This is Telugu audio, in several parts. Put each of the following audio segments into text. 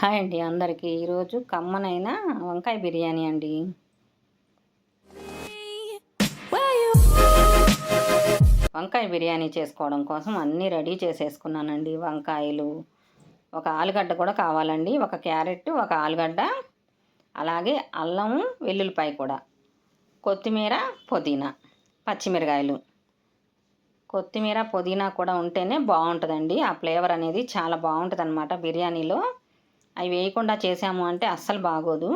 హాయ్ అండి అందరికీ. ఈరోజు కమ్మనైన వంకాయ బిర్యానీ అండి. వంకాయ బిర్యానీ చేసుకోవడం కోసం అన్నీ రెడీ చేసేసుకున్నానండి వంకాయలు. ఒక ఆలుగడ్డ కూడా కావాలండి. ఒక క్యారెట్ ఒక ఆలుగడ్డ అలాగే అల్లం వెల్లుల్లిపాయ కూడా. కొత్తిమీర పుదీనా పచ్చిమిరకాయలు. కొత్తిమీర పుదీనా కూడా ఉంటేనే బాగుంటుందండి. ఆ ఫ్లేవర్ అనేది చాలా బాగుంటుంది అనమాట బిర్యానీలో. అవి వేయకుండా చేసాము అంటే అస్సలు బాగోదు.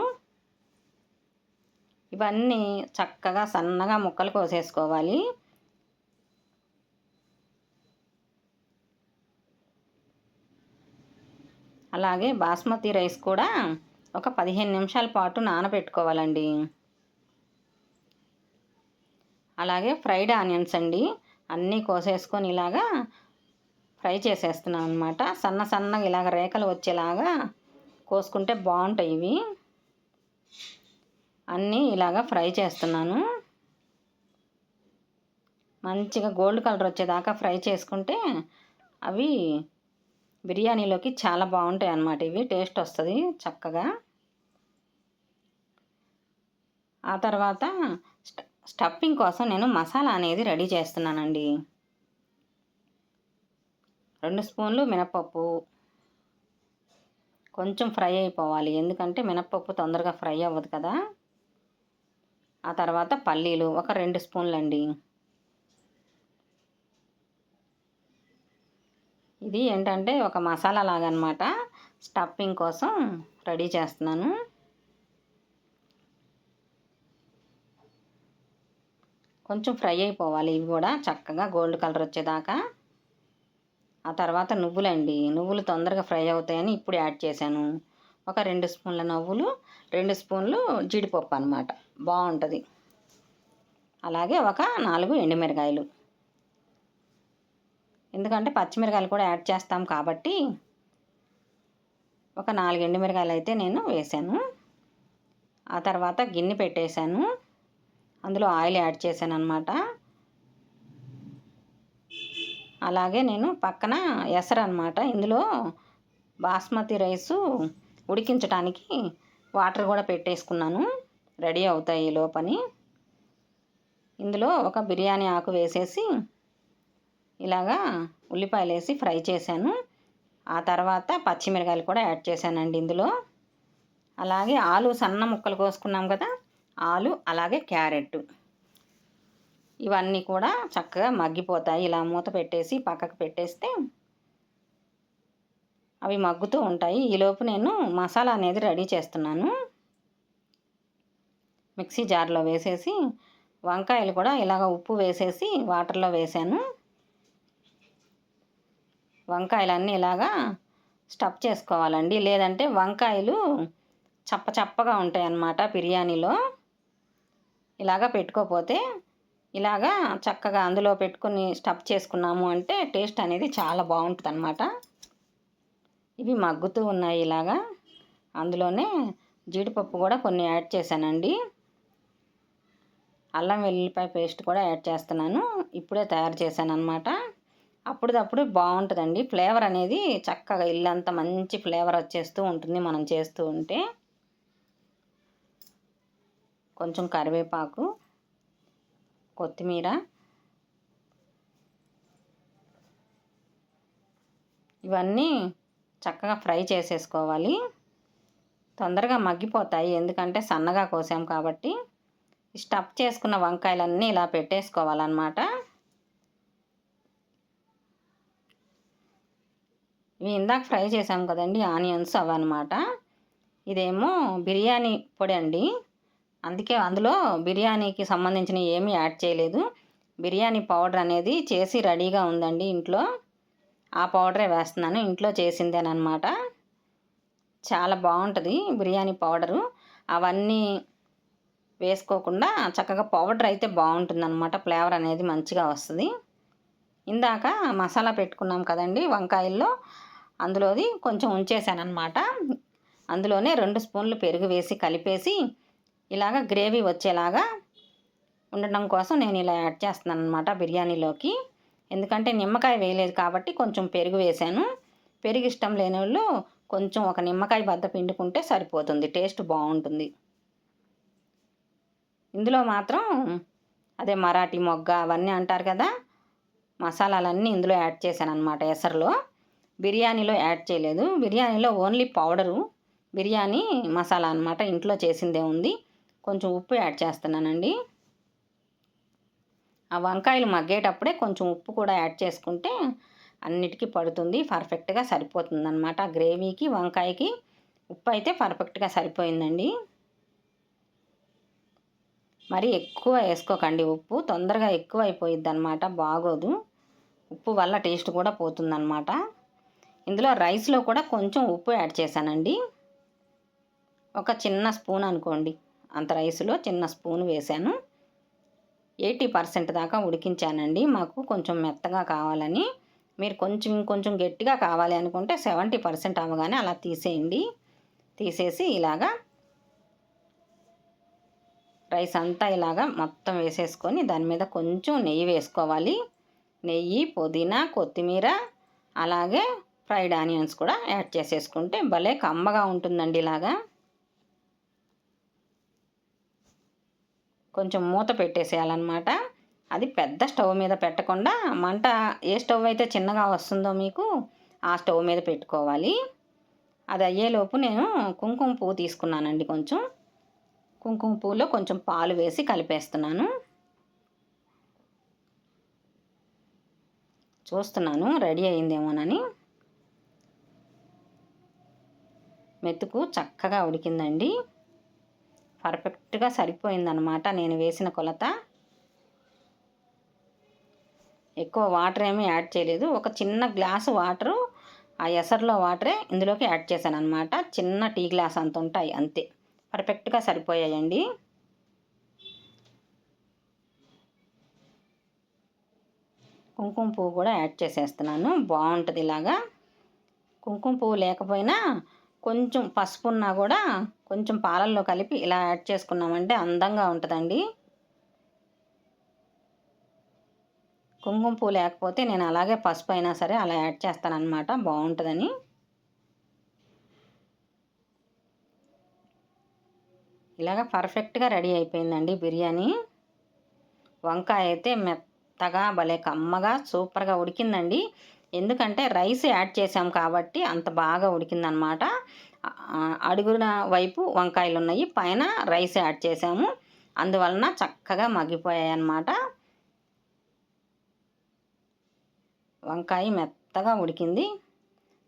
ఇవన్నీ చక్కగా సన్నగా ముక్కలు కోసేసుకోవాలి. అలాగే బాస్మతి రైస్ కూడా ఒక పదిహేను నిమిషాల పాటు నానబెట్టుకోవాలండి. అలాగే ఫ్రైడ్ ఆనియన్స్ అండి అన్నీ కోసేసుకొని ఇలాగా ఫ్రై చేసేస్తున్నాం అనమాట సన్న సన్నగా ఇలాగ రేఖలు వచ్చేలాగా కోసుకుంటే బాగుంటాయి ఇవి. అన్నీ ఇలాగ ఫ్రై చేస్తున్నాను. మంచిగా గోల్డ్ కలర్ వచ్చేదాకా ఫ్రై చేసుకుంటే అవి బిర్యానీలోకి చాలా బాగుంటాయి అన్నమాట ఇవి. టేస్ట్ వస్తుంది చక్కగా. ఆ తర్వాత స్టఫింగ్ కోసం నేను మసాలా అనేది రెడీ చేస్తున్నానండి. రెండు స్పూన్లు మినపప్పు కొంచెం ఫ్రై అయిపోవాలి. ఎందుకంటే మినప్పప్పు తొందరగా ఫ్రై అవ్వదు కదా. ఆ తర్వాత పల్లీలు ఒక రెండు స్పూన్లు అండి ఇది ఏంటంటే ఒక మసాలా లాగా అనమాట స్టఫింగ్ కోసం రెడీ చేస్తున్నాను. కొంచెం ఫ్రై అయిపోవాలి. ఇవి కూడా చక్కగా గోల్డ్ కలర్ వచ్చేదాకా. ఆ తర్వాత నువ్వులండి. నువ్వులు తొందరగా ఫ్రై అవుతాయని ఇప్పుడు యాడ్ చేశాను. ఒక రెండు స్పూన్ల నువ్వులు రెండు స్పూన్లు జీడిపప్పు అనమాట బాగుంటుంది అలాగే ఒక నాలుగు ఎండుమిరకాయలు ఎందుకంటే పచ్చిమిరకాయలు కూడా యాడ్ చేస్తాం కాబట్టి ఒక నాలుగు ఎండుమిరకాయలు అయితే నేను వేసాను ఆ తర్వాత గిన్నె పెట్టేశాను. అందులో ఆయిల్ యాడ్ చేశాను అనమాట అలాగే నేను పక్కన ఎసరు అనమాట ఇందులో బాస్మతి రైసు ఉడికించడానికి వాటర్ కూడా పెట్టేసుకున్నాను. రెడీ అవుతాయి లోపని. ఇందులో ఒక బిర్యానీ ఆకు వేసేసి ఇలాగా ఉల్లిపాయలు వేసి ఫ్రై చేశాను. ఆ తర్వాత పచ్చిమిరకాయలు కూడా యాడ్ చేశానండి ఇందులో. అలాగే ఆలు సన్న ముక్కలు కోసుకున్నాం కదా ఆలు అలాగే క్యారెట్. ఇవన్నీ కూడా చక్కగా మగ్గిపోతాయి. ఇలా మూత పెట్టేసి పక్కకు పెట్టేస్తే అవి మగ్గుతూ ఉంటాయి. ఈలోపు నేను మసాలా అనేది రెడీ చేస్తున్నాను. మిక్సీ జార్లో వేసేసి వంకాయలు కూడా ఇలాగ ఉప్పు వేసేసి వాటర్లో వేసాను. వంకాయలన్నీ ఇలాగా స్టఫ్ చేసుకోవాలండి. లేదంటే వంకాయలు చప్ప చప్పగా ఉంటాయి అన్నమాట బిర్యానీలో. ఇలాగా పెట్టుకోపోతే ఇలాగా చక్కగా అందులో పెట్టుకొని స్టఫ్ చేసుకున్నాము అంటే టేస్ట్ అనేది చాలా బాగుంటుంది అనమాట ఇవి మగ్గుతూ ఉన్నాయి ఇలాగా. అందులోనే జీడిపప్పు కూడా కొన్ని యాడ్ చేశానండి. అల్లం వెల్లుల్లిపాయ పేస్ట్ కూడా యాడ్ చేస్తున్నాను. ఇప్పుడే తయారు చేశాను అనమాట అప్పుడప్పుడు బాగుంటుందండి. ఫ్లేవర్ అనేది చక్కగా ఇల్లంతా మంచి ఫ్లేవర్ వచ్చేస్తూ ఉంటుంది మనం చేస్తూ ఉంటే. కొంచెం కరివేపాకు కొత్తిమీర. ఇవన్నీ చక్కగా ఫ్రై చేసేసుకోవాలి. తొందరగా మగ్గిపోతాయి ఎందుకంటే సన్నగా కోసాం కాబట్టి. స్టఫ్ చేసుకున్న వంకాయలన్నీ ఇలా పెట్టేసుకోవాలన్నమాట. ఇవి ఇందాక ఫ్రై చేసాం కదండి ఆనియన్స్ అవన్నమాట. ఇదేమో బిర్యానీ పొడి అండి. అందుకే అందులో బిర్యానీకి సంబంధించిన ఏమీ యాడ్ చేయలేదు. బిర్యానీ పౌడర్ అనేది చేసి రెడీగా ఉందండి ఇంట్లో. ఆ పౌడరే వేస్తున్నాను. ఇంట్లో చేసిందేనమాట చాలా బాగుంటుంది బిర్యానీ పౌడరు. అవన్నీ వేసుకోకుండా చక్కగా పౌడర్ అయితే బాగుంటుంది అనమాట ఫ్లేవర్ అనేది మంచిగా వస్తుంది. ఇందాక మసాలా పెట్టుకున్నాం కదండి వంకాయల్లో. అందులోది కొంచెం ఉంచేసాను అనమాట అందులోనే రెండు స్పూన్లు పెరుగు వేసి కలిపేసి ఇలాగ గ్రేవీ వచ్చేలాగా ఉండడం కోసం నేను ఇలా యాడ్ చేస్తున్నాను అనమాట బిర్యానీలోకి. ఎందుకంటే నిమ్మకాయ వేయలేదు కాబట్టి కొంచెం పెరుగు వేసాను పెరుగు ఇష్టం లేని వాళ్ళు కొంచెం ఒక నిమ్మకాయ బద్ద పిండుకుంటే సరిపోతుంది టేస్ట్ బాగుంటుంది. ఇందులో మాత్రం అదే మరాఠీ మొగ్గ అవన్నీ అంటారు కదా మసాలాలన్నీ ఇందులో యాడ్ చేశాను అనమాట ఎసరులో. బిర్యానీలో యాడ్ చేయలేదు. బిర్యానీలో ఓన్లీ పౌడరు బిర్యానీ మసాలా అనమాట ఇంట్లో చేసిందే ఉంది. కొంచెం ఉప్పు యాడ్ చేస్తున్నానండి. ఆ వంకాయలు మగ్గేటప్పుడే కొంచెం ఉప్పు కూడా యాడ్ చేసుకుంటే అన్నిటికీ పడుతుంది పర్ఫెక్ట్గా సరిపోతుంది అనమాట గ్రేవీకి వంకాయకి ఉప్పు అయితే పర్ఫెక్ట్గా సరిపోయిందండి. మరి ఎక్కువ వేసుకోకండి ఉప్పు తొందరగా ఎక్కువ అయిపోయిద్ది అనమాట బాగోదు. ఉప్పు వల్ల టేస్ట్ కూడా పోతుందన్నమాట. ఇందులో రైస్లో కూడా కొంచెం ఉప్పు యాడ్ చేశానండి. ఒక చిన్న స్పూన్ అనుకోండి. అంత రైస్లో చిన్న స్పూన్ వేశాను. ఎయిటీ పర్సెంట్ దాకా ఉడికించానండి. మాకు కొంచెం మెత్తగా కావాలని. మీరు కొంచెం కొంచెం గట్టిగా కావాలి అనుకుంటే సెవెంటీ పర్సెంట్ అవ్వగానే అలా తీసేయండి. తీసేసి ఇలాగా రైస్ అంతా ఇలాగా మొత్తం వేసేసుకొని దాని మీద కొంచెం నెయ్యి వేసుకోవాలి. నెయ్యి పుదీనా కొత్తిమీర అలాగే ఫ్రైడ్ ఆనియన్స్ కూడా యాడ్ చేసేసుకుంటే భలే కమ్మగా ఉంటుందండి ఇలాగా. కొంచెం మూత పెట్టేసేయాలన్నమాట. అది పెద్ద స్టవ్ మీద పెట్టకుండా మంట ఏ స్టవ్ అయితే చిన్నగా వస్తుందో మీకు ఆ స్టవ్ మీద పెట్టుకోవాలి. అది అయ్యేలోపు నేను కుంకుమ పువ్వు తీసుకున్నానండి కొంచెం. కుంకుమ పువ్వులో కొంచెం పాలు వేసి కలిపేస్తున్నాను. చూస్తున్నాను రెడీ అయిందేమోనని. మెతుకు చక్కగా ఉడికిందండి. పర్ఫెక్ట్గా సరిపోయిందనమాట నేను వేసిన కొలత. ఎక్కువ వాటర్ ఏమీ యాడ్ చేయలేదు. ఒక చిన్న గ్లాసు వాటరు ఆ ఎసర్లో వాటరే ఇందులోకి యాడ్ చేశాను అనమాట చిన్న టీ గ్లాస్ అంత ఉంటాయి అంతే. పర్ఫెక్ట్గా సరిపోయాయండి. కుంకుమ పువ్వు కూడా యాడ్ చేసేస్తున్నాను. బాగుంటుంది ఇలాగా. కుంకుమ పువ్వు లేకపోయినా కొంచెం పసుపు ఉన్నా కూడా కొంచెం పాలల్లో కలిపి ఇలా యాడ్ చేసుకున్నామంటే అందంగా ఉంటుందండి. కుంకుమ పువ్వు లేకపోతే నేను అలాగే పసుపు అయినా సరే అలా యాడ్ చేస్తానన్నమాట. బాగుంటుందని. ఇలాగ పర్ఫెక్ట్గా రెడీ అయిపోయిందండి బిర్యానీ. వంకాయ అయితే మెత్తగా భలే కమ్మగా సూపర్గా ఉడికిందండి. ఎందుకంటే రైస్ యాడ్ చేసాం కాబట్టి అంత బాగా ఉడికిందనమాట. అడుగున వైపు వంకాయలు ఉన్నాయి పైన రైస్ యాడ్ చేసాము అందువలన చక్కగా మగ్గిపోయాయి అన్నమాట వంకాయ మెత్తగా ఉడికింది.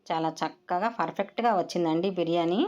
చాలా చక్కగా పర్ఫెక్ట్గా వచ్చిందండి బిర్యానీ.